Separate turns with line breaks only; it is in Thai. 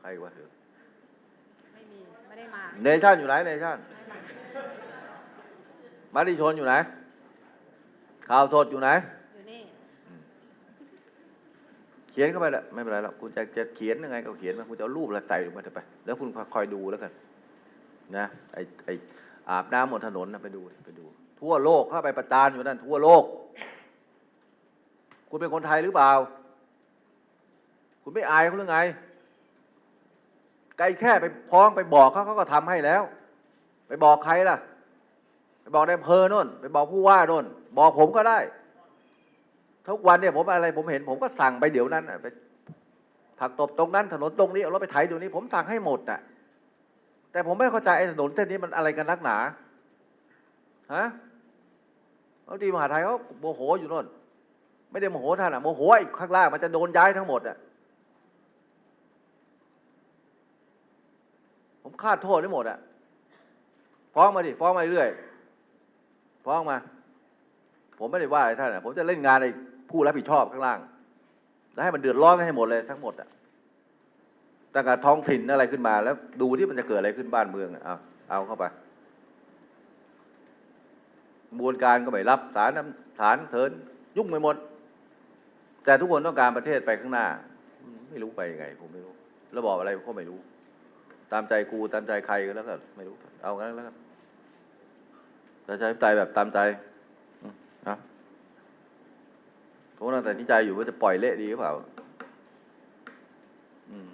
ใครวะเถอะ
ไม่มี ไม่ได้มา
เนชั่นอยู่ไหนเนชั่นมาดิชนอยู่ไหน ข่าวสดอยู่ไหน
อยู่นี่
เขียนเข้าไปแหละไม่เป็นไรหรอกคุณจะจะเขียนยังไงก็เขียนมาคุณจะเอารูปอะไรใส่ลงมาเถอะไป แล้วคุณคอยดูแล้วกัน นะไอไออาบน้ำบนถนนนะไปดูไปดู ทั่วโลกเข้าไปประจานอยู่นั่นทั่วโลก คุณเป็นคนไทยหรือเปล่า คุณไม่อายเขาหรือไง ไกลแค่ไปพ้องไปบอกเขาเขาก็ทำให้แล้ว ไปบอกใครล่ะ ไปบอกในอำเภอโน่น ไปบอกผู้ว่าโน่น บอกผมก็ได้ ทุกวันเนี่ยผมอะไร ผมเห็นผมก็สั่งไปเดี๋ยวนั้นไปผักตบตรงนั้นถนนตรงนี้เอารถไปไถตรงนี้ ผมสั่งให้หมดน่ะ แต่ผมไม่เข้าใจไอ้ถนนเส้นนี้มันอะไรกันนักหนาฮะเอาทีมหาไทยเขาโมโหอยู่โน่น ไม่ได้โมโหท่านอะโมโหไอ้ข้างล่างมันจะโดนย้ายทั้งหมดอะ ผมคาดโทษได้หมดอะฟ้องมาดิฟ้องมาเรื่อยฟ้องมา ผมไม่ได้ว่าอะไรท่านอะผมจะเล่นงานไอ้ผู้รับผิดชอบข้างล่าง แล้วให้มันเดือดร้อนให้หมดเลยทั้งหมดอะตั้งแต่ท้องถิ่นอะไรขึ้นมาแล้วดูที่มันจะเกิดอะไรขึ้นบ้านเมืองอะเอาเอาเข้าไปบวนการก็ไม่รับสารน้ำสารเถินยุ่งไปหมด แต่ทุกคนต้องการประเทศไปข้างหน้า ไม่รู้ไปยังไง ผมไม่รู้ระบอบอะไรผมก็ไม่รู้ ตามใจกูตามใจใครก็แล้วกันไม่รู้ เอากันแล้วกันปรใช้ใจแบบตามใจนะผมกำลังตัดสินใจอยู่ว่าจะปล่อยเละดีหรือเปล่า อืม